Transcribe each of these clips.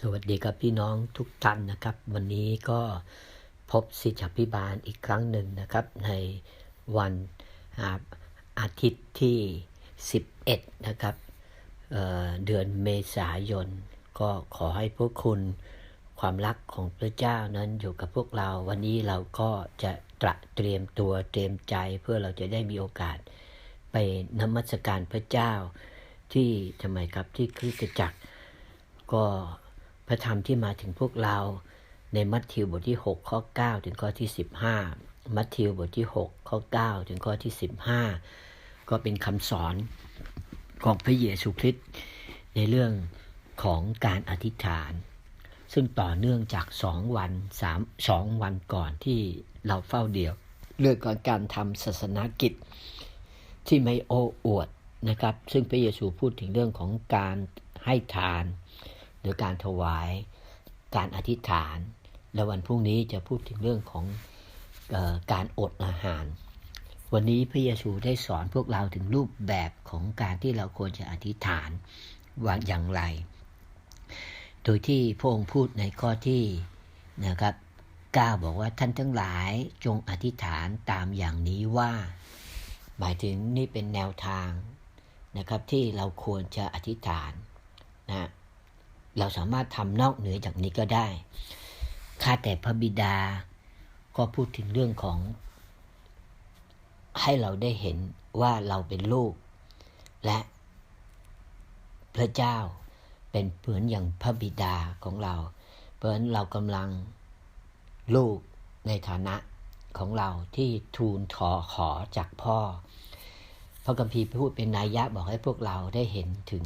สวัสดีครับพี่น้องทุกท่านนะครับ วันนี้ก็พบสิทธิพิบาลอีกครั้งหนึ่งนะครับ ในวันอาอาทิตย์ที่ 11 นะครับเเดือนเมษายน ก็ขอให้พวกคุณความรักของพระเจ้านั้นอยู่กับพวกเรา วันนี้เราก็จะตระเตรียมตัวเตรียมใจเพื่อเราจะได้มีโอกาสไปนมัสการพระเจ้าที่ทำไมครับที่คริสตจักรก็ พระธรรมที่มาถึงพวกเราในมัทธิวบทที่ 6 ข้อ 9 ถึงข้อที่ 15 มัทธิวบทที่ 6 ข้อ 9 ถึงข้อที่ 15 ก็เป็นคำสอนของพระเยซูคริสต์ในเรื่องของการอธิษฐาน ซึ่งต่อเนื่องจากสองวันสามสองวันก่อนที่เราเฝ้าเดียว เรื่องของการทำศาสนากิจที่ไม่โอ้อวดนะครับ ซึ่งพระเยซูพูดถึงเรื่องของการให้ทาน รือการถวาย การอธิษฐาน และวันพรุ่งนี้จะพูดถึงเรื่องของออการอดอาหาร วันนี้พระเยซูได้สอนพวกเราถึงรูปแบบของการที่เราควรจะอธิษฐานว่าอย่างไร โดยที่พระองค์พูดในข้อที่นะครับก้าบอกว่าท่านทั้งหลายจงอธิษฐานตามอย่างนี้ว่า หมายถึงนี่เป็นแนวทางนะครับที่เราควรจะอธิษฐานนะ เราสามารถทำนอกเหนือจากนี้ก็ได้ ข้าแต่พระบิดา ก็พูดถึงเรื่องของ ให้เราได้เห็นว่าเราเป็นลูก และพระเจ้าเป็นเหมือนอย่างพระบิดาของเรา เพราะฉะนั้นเรากำลังลูกในฐานะของเราที่ทูลขอขอจากพ่อ พระกัมภีร์พูดเป็นนัยยะบอกให้พวกเราได้เห็นถึง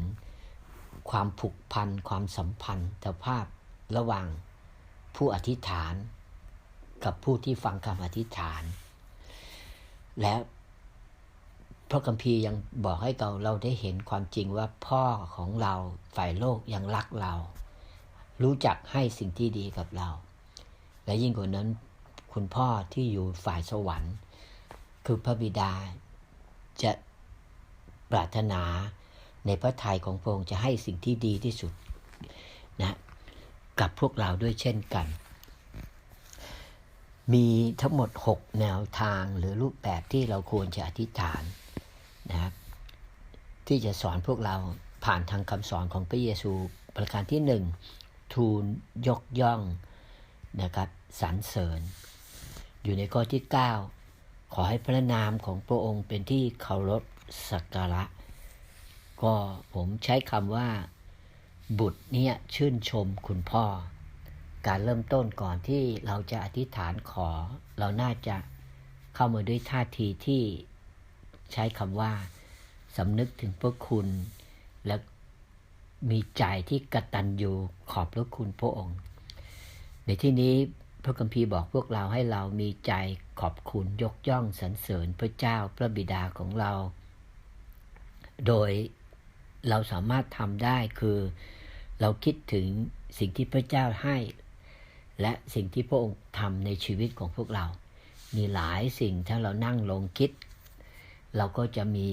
ความผูกพัน ความสัมพันธ์ภาพระหว่างผู้อธิษฐาน กับผู้ที่ฟังคำอธิษฐาน และพระคัมภีร์ยังบอกให้เราเราได้เห็นความจริงว่าพ่อของเราฝ่ายโลกยังรักเรา รู้จักให้สิ่งที่ดีกับเรา และยิ่งกว่านั้นคุณพ่อที่อยู่ฝ่ายสวรรค์ คือพระบิดาจะปรารถนา ในพระทัยของพระองค์จะให้สิ่งที่ดีที่สุดนะกับพวกเราด้วยเช่นกัน มีทั้งหมด 6 แนวทางหรือรูปแบบที่เราควรจะอธิษฐานนะครับที่จะสอนพวกเราผ่านทางคำสอนของพระเยซูประการที่หนึ่งทูลยกย่องนะครับสรรเสริญ อยู่ในข้อที่ 9 ขอให้พระนามของพระองค์เป็นที่เคารพสักการะ ก็ผมใช้คำว่า บุตรเนี่ยชื่นชมคุณพ่อ การเริ่มต้นก่อนที่เราจะอธิษฐานขอ เราน่าจะเข้ามาด้วยท่าทีที่ใช้คำว่าสำนึกถึงพระคุณ และมีใจที่กตัญญูขอบพระคุณพระองค์ ในที่นี้พระคัมภีร์บอกพวกเราให้เรามีใจขอบคุณยกย่องสรรเสริญพระเจ้าพระบิดาของเรา โดย เราสามารถทำได้คือ เราคิดถึงสิ่งที่พระเจ้าให้ และสิ่งที่พระองค์ทำในชีวิตของพวกเรา มีหลายสิ่งถ้าเรานั่งลงคิด เราก็จะมี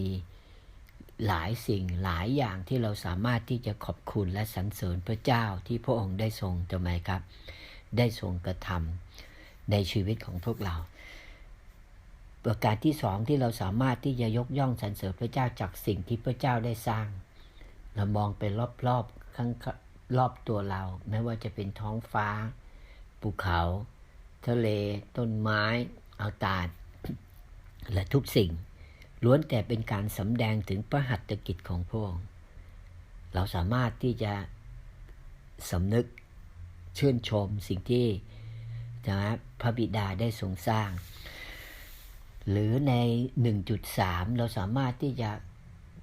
หลายสิ่งหลายอย่างที่เราสามารถที่จะขอบคุณและสรรเสริญพระเจ้าที่พระองค์ได้ทรงทำไมครับ ได้ทรงกระทำในชีวิตของพวกเราประการที่สองที่เราสามารถที่จะยกย่องสรรเสริญพระเจ้าจากสิ่งที่พระเจ้าได้สร้าง เรามองไปรอบๆข้างรอบตัวเรา ไม่ว่าจะเป็นท้องฟ้า ภูเขา ทะเล ต้นไม้อากาศและทุกสิ่ง ล้วนแต่เป็นการสำแดงถึงพระหัตถกิจของพระองค์เราสามารถที่จะสำนึกชื่นชมสิ่งที่นะพระบิดาได้ทรงสร้าง หรือใน 1.3 เราสามารถที่จะ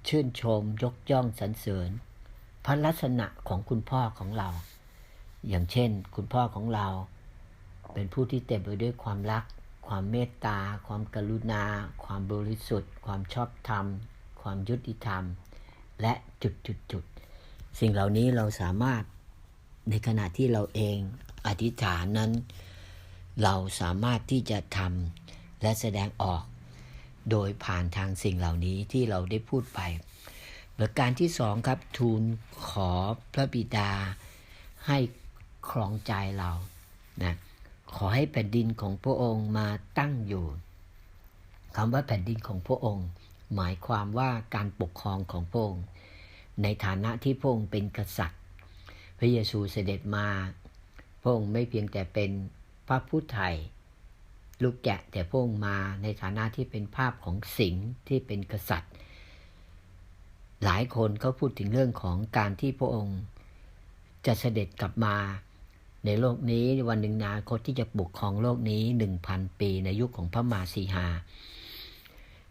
ชื่นชมยกย่องสรรเสริญ พระลักษณะของคุณพ่อของเรา อย่างเช่น คุณพ่อของเรา เป็นผู้ที่เต็มไปด้วยความรัก ความเมตตา ความกรุณา ความบริสุทธิ์ ความชอบธรรม ความยุติธรรม และจุดจุดจุดสิ่งเหล่านี้เราสามารถในขณะที่เราเองอธิษฐานนั้น เราสามารถที่จะทำและแสดงออก โดยผ่านทางสิ่งเหล่านี้ที่เราได้พูดไป ประการที่สองครับทูลขอพระบิดาให้ครองใจเรานะขอให้แผ่นดินของพระองค์มาตั้งอยู่คำว่าแผ่นดินของพระองค์ หมายความว่าการปกครองของพระองค์ ในฐานะที่พระองค์เป็นกษัตริย์ พระเยซูเสด็จมา พระองค์ไม่เพียงแต่เป็นพระผู้ไทย ลูกแกะแต่พระองค์มาในฐานะที่เป็นภาพของสิงห์ที่เป็นกษัตริย์ หลายคนเขาพูดถึงเรื่องของการที่พระองค์จะเสด็จกลับมาในโลกนี้วันหนึ่งนาคตที่จะปกครองโลกนี้หนึ่งพันปีในยุคของพระมาสีหา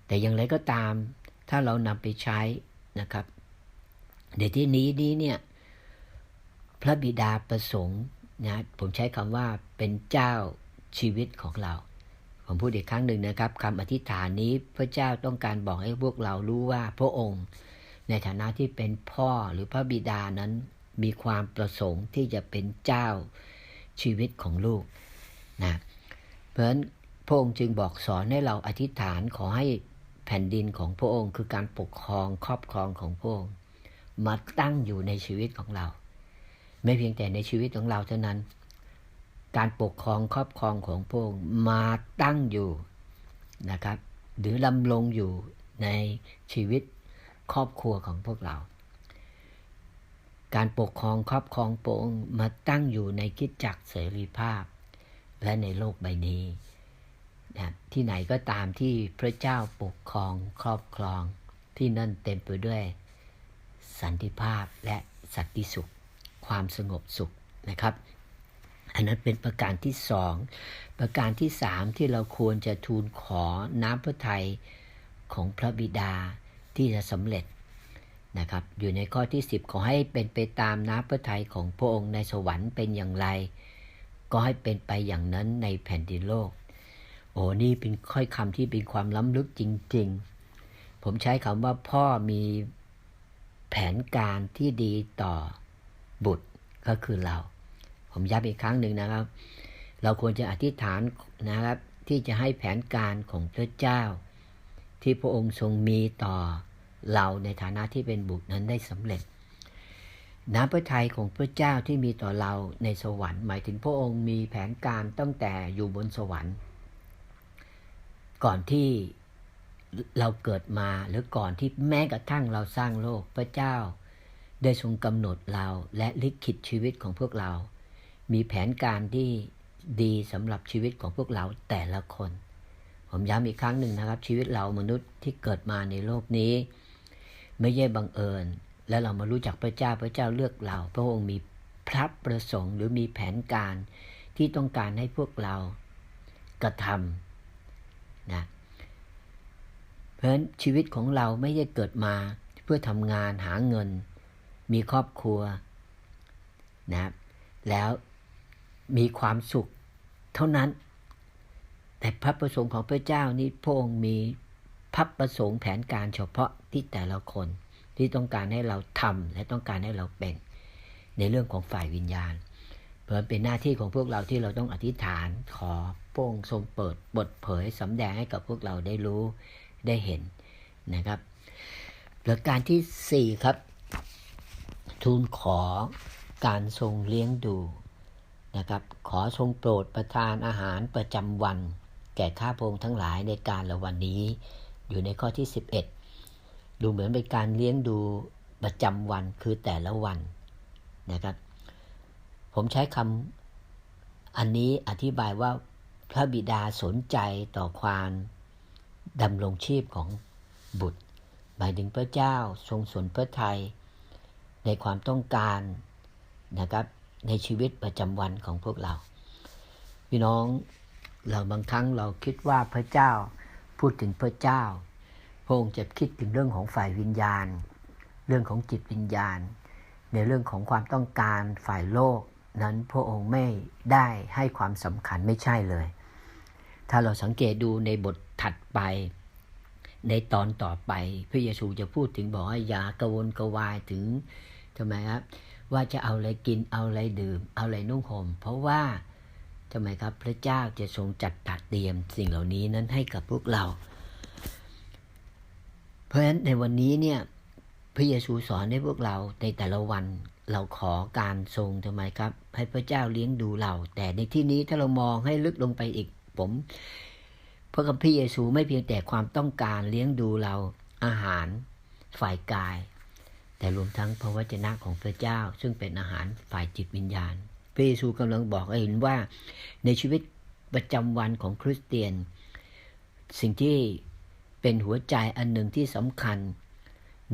แต่อย่างไรก็ตามถ้าเรานำไปใช้นะครับในที่นี้นี้เนี่ยพระบิดาประสงค์นะผมใช้คำว่าเป็นเจ้าชีวิตของเรา ผมพูดอีกครั้งหนึ่งนะครับคำอธิษฐานนี้พระเจ้าต้องการบอกให้พวกเรารู้ว่าพระองค์ ในฐานะที่เป็นพ่อหรือพระบิดานั้น มีความประสงค์ที่จะเป็นเจ้าชีวิตของลูกนะเพราะฉะนั้นพระองค์จึงบอกสอนให้เราอธิษฐานขอให้แผ่นดินของพระองค์ คือการปกครองครอบครองของพระองค์มาตั้งอยู่ในชีวิตของเรา ไม่เพียงแต่ในชีวิตของเราเท่านั้น การปกครองครอบครองของพระองค์มาตั้งอยู่นะครับ หรือลำลงอยู่ในชีวิตครอบครัวของพวกเรา การปกครองครอบครองพระองค์มาตั้งอยู่ในคิดจักเสรีภาพ และในโลกใบนี้นะที่ไหนก็ตามที่พระเจ้าปกครองครอบครองที่นั่นเต็มไปด้วย สันติภาพและสันติสุข ความสงบสุขนะครับ อันนั้นเป็นประการที่สองประการที่สามที่เราควรจะทูลขอน้ำพระทัยของพระบิดาที่จะสำเร็จนะครับ อยู่ในข้อที่ 10 ขอให้เป็นไปตามน้ำพระทัยของพระองค์ในสวรรค์เป็นอย่างไร ก็ให้เป็นไปอย่างนั้นในแผ่นดินโลก โอ้นี่เป็นค่อยคำที่เป็นความล้ำลึกจริง ๆ ผมใช้คำว่าพ่อมีแผนการที่ดีต่อบุตรก็คือเรา ผมย้ำอีกครั้งหนึ่งนะครับ เราควรจะอธิษฐานนะครับ ที่จะให้แผนการของพระเจ้า ที่พระองค์ทรงมีต่อเราในฐานะที่เป็นบุตรนั้นได้สำเร็จ น้ำพระทัยของพระเจ้าที่มีต่อเราในสวรรค์ หมายถึงพระองค์มีแผนการตั้งแต่อยู่บนสวรรค์ ก่อนที่เราเกิดมาหรือก่อนที่แม้กระทั่งเราสร้างโลกพระเจ้า ได้ทรงกำหนดเราและลิขิตชีวิตของพวกเรา มีแผนการที่ดีสำหรับชีวิตของพวกเราแต่ละคน ผมย้ำอีกครั้งหนึ่งนะครับ ชีวิตเรามนุษย์ที่เกิดมาในโลกนี้ ไม่ใช่บังเอิญ และเรามารู้จักพระเจ้าพระเจ้าเลือกเรา พระองค์มีพระประสงค์หรือมีแผนการที่ต้องการให้พวกเรากระทำนะเพราะฉะนั้นชีวิตของเราไม่ได้เกิดมาเพื่อทำงานหาเงิน มีครอบครัวนะแล้ว มีความสุขเท่านั้น แต่พระประสงค์ของพระเจ้านี่พระองค์มีพระประสงค์แผนการเฉพาะที่แต่ละคนที่ต้องการให้เราทำและต้องการให้เราเป็นในเรื่องของฝ่ายวิญญาณเพราะเป็นหน้าที่ของพวกเราที่เราต้องอธิษฐานขอพระองค์ทรงเปิดบทเผยสำแดงให้กับพวกเราได้รู้ได้เห็นนะครับประการที่ 4 ครับ ทูลขอการทรงเลี้ยงดู นะครับ ขอทรงโปรดประทานอาหารประจำวัน แก่ข้าพงทั้งหลายในการละวันนี้ อยู่ในข้อที่ 11 ดูเหมือนเป็นการเลี้ยงดูประจำวันคือแต่ละวันนะครับ ผมใช้คำอันนี้อธิบายว่าพระบิดาสนใจต่อความดำรงชีพของบุตร หมายถึงพระเจ้าทรงสนพระทัยในความต้องการนะครับ ในชีวิตประจำวันของพวกเรา พี่น้องเราบางครั้งเราคิดว่าพระเจ้าพูดถึงพระเจ้า พระองค์จะคิดถึงเรื่องของฝ่ายวิญญาณ เรื่องของจิตวิญญาณ ในเรื่องของความต้องการฝ่ายโลก นั้นพระองค์ไม่ได้ให้ความสำคัญไม่ใช่เลย ถ้าเราสังเกตดูในบทถัดไป ในตอนต่อไป พระเยซูจะพูดถึงบอกว่าอย่ากระวนกระวายถึงทำไมครับ ว่าจะเอาอะไรกินเอาอะไรดื่ม เอาอะไรนุ่งห่มเพราะว่าทำไมครับพระเจ้าจะทรงจัดตัดเตรียมสิ่งเหล่านี้นั้นให้กับพวกเรา เพราะฉะนั้นในวันนี้เนี่ยพระเยซูสอนให้พวกเราในแต่ละวันเราขอการทรงทำไมครับ ให้พระเจ้าเลี้ยงดูเรา แต่ในที่นี้ถ้าเรามองให้ลึกลงไปอีกผม พระคัมภีร์เยซูไม่เพียงแต่ความต้องการเลี้ยงดูเราอาหารฝ่ายกาย แต่รวมทั้งพระวจนะของพระเจ้า ซึ่งเป็นอาหารฝ่ายจิตวิญญาณ พระเยซูกำลังบอกให้เห็นว่าในชีวิตประจำวันของคริสเตียน สิ่งที่เป็นหัวใจอันหนึ่งที่สำคัญ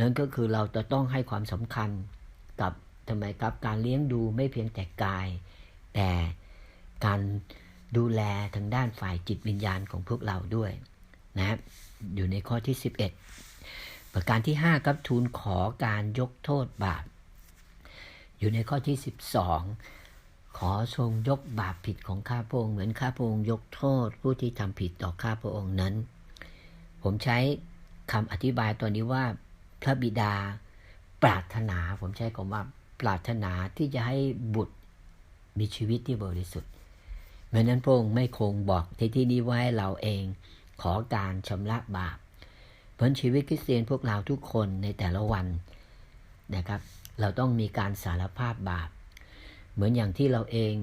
นั่นก็คือเราจะต้องให้ความสำคัญกับทำไมครับการเลี้ยงดูไม่เพียงแต่กาย แต่การดูแลทางด้านฝ่ายจิตวิญญาณของพวกเราด้วยนะอยู่ในข้อที่ 11 ประการที่ 5 ครับทูลขอการยกโทษบาป อยู่ในข้อที่ 12 ขอทรงยกบาปผิดของข้าพระองค์เหมือนข้าพระองค์ยกโทษ ผู้ที่ทำผิดต่อข้าพระองค์นั้น ผมใช้คำอธิบายตัวนี้ว่าพระบิดาปรารถนา ผมใช้คำว่าปรารถนาที่จะให้บุตรมีชีวิตที่บริสุทธิ์เพราะนั้นพระองค์ไม่คงบอกที่ที่นี้ไว้เราเอง ขอการชำระบาป เพราะชีวิตคริสเตียนพวกเราทุกคนในแต่ละวันนะครับ เราต้องมีการสารภาพบาป เหมือนอย่างที่เราเอง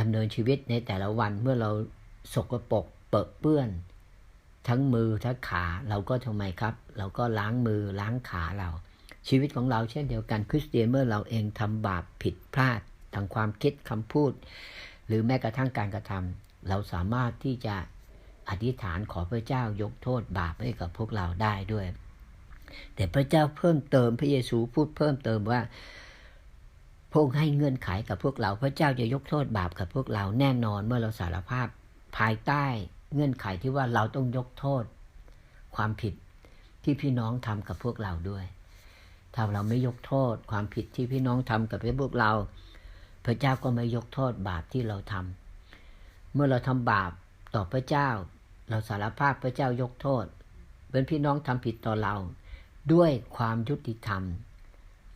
ดำเนินชีวิตในแต่ละวันเมื่อเราสกปรกเปิดเปื้อน ทั้งมือทั้งขาเราก็ทำไมครับ เราก็ล้างมือล้างขาเรา ชีวิตของเราเช่นเดียวกันคริสเตียนเมื่อเราเองทำบาปผิดพลาดทางความคิดคำพูด หรือแม้กระทั่งการกระทำเราสามารถที่จะ อธิษฐานขอพระเจ้ายกโทษบาปให้กับพวกเราได้ด้วย แต่พระเจ้าเพิ่มเติมพระเยซูพูดเพิ่มเติมว่าพระองค์ให้เงื่อนไขกับพวกเรา พระเจ้าจะยกโทษบาปกับพวกเราแน่นอนเมื่อเราสารภาพภายใต้เงื่อนไขที่ว่าเราต้องยกโทษ ความผิดที่พี่น้องทำกับพวกเราด้วย ถ้าเราไม่ยกโทษ ความผิดที่พี่น้องทำกับพวกเรา พระเจ้าก็ไม่ยกโทษบาปที่เราทำเมื่อเราทำบาปต่อพระเจ้า เราสารภาพพระเจ้ายกโทษเป็นพี่น้องทำผิดต่อเรา ด้วยความยุติธรรม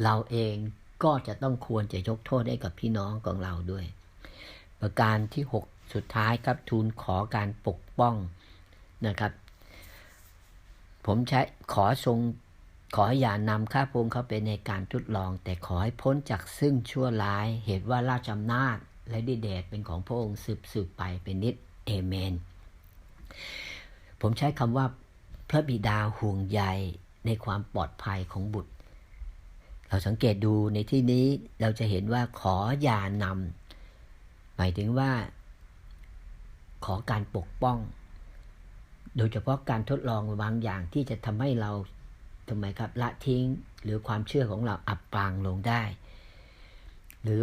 เราเองก็จะต้องควรจะยกโทษให้กับพี่น้องของเราด้วย ประการที่ 6 สุดท้ายครับทูลขอการปกป้องนะครับ ผมใช้ขอทรงขออย่านำข้าพงเข้าไปในการทดลอง แต่ขอให้พ้นจากซึ่งชั่วร้ายเหตุว่าราชอำนาจและดิเดชเป็นของพระองค์สืบสืบไปเป็นนิดเอเมน ผมใช้คำว่าพระบิดาห่วงใยในความปลอดภัยของบุตร เราสังเกตดูในที่นี้เราจะเห็นว่าขออย่านำหมายถึงว่า ขอการปกป้อง โดยเฉพาะการทดลองบางอย่างที่จะทำให้เราทำไมครับละทิ้งหรือความเชื่อของเราอับปางลงได้ หรือ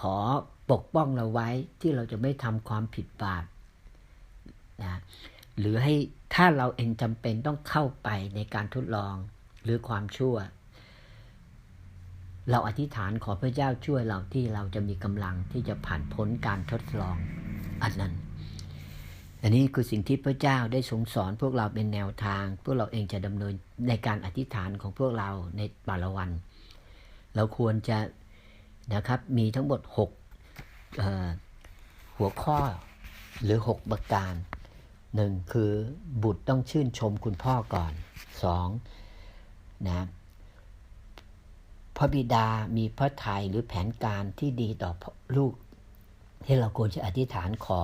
ขอปกป้องเราไว้ที่เราจะไม่ทำความผิดบาป นะหรือให้ถ้าเราเองจำเป็นต้องเข้าไปในการทดลองหรือความชั่ว เราอธิษฐานขอพระเจ้าช่วยเราที่เราจะมีกำลังที่จะผ่านพ้นการทดลองอันนั้น อันนี้คือสิ่งที่พระเจ้าได้ทรงสอนพวกเราเป็นแนวทาง พวกเราเองจะดำเนินในการอธิษฐานของพวกเราในแต่ละวัน เราควรจะนะครับมีทั้งหมด6หัวข้อหรือ 6 ประการ หนึ่งคือบุตรต้องชื่นชมคุณพ่อก่อนสองนะพระบิดามีพระทัยหรือแผนการที่ดีต่อลูก ที่เราควรจะอธิษฐานขอ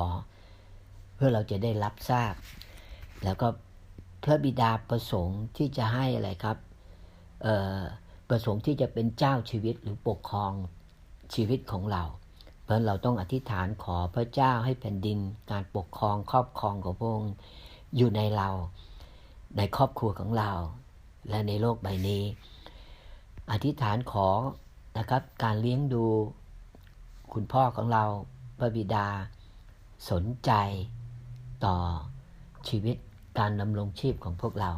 เพื่อเราจะได้รับทราบ แล้วก็พระบิดาประสงค์ที่จะให้อะไรครับประสงค์ที่จะเป็นเจ้าชีวิตหรือปกครองชีวิตของเรา เพราะเราต้องอธิษฐานขอพระเจ้าให้แผ่นดิน การปกครองครอบครองของพระองค์อยู่ในเรา ในครอบครัวของเรา และในโลกใบนี้ อธิษฐานขอนะครับ การเลี้ยงดูคุณพ่อของเราพระบิดา สนใจต่อชีวิตการดำรงชีพของพวกเรา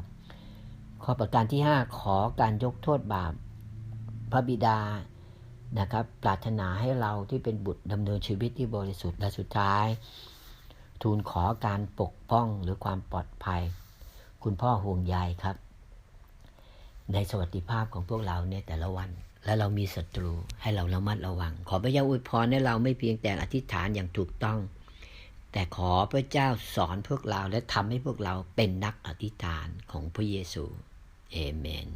ข้อประการที่ 5 ขอการยกโทษบาป พระบิดา นะครับ ปรารถนาให้เราที่เป็นบุตรดำเนินชีวิตที่บริสุทธิ์และสุดท้าย ทูลขอการปกป้องหรือความปลอดภัย คุณพ่อห่วงใยครับ ในสวัสดิภาพของพวกเราในแต่ละวันและเรามีศัตรูให้เราระมัดระวัง ขอพระเจ้าอวยพรให้เราไม่เพียงแต่อธิษฐานอย่างถูกต้อง แต่ขอพระเจ้าสอนพวกเราและทำให้พวกเราเป็นนักอธิษฐานของพระเยซูเอเมน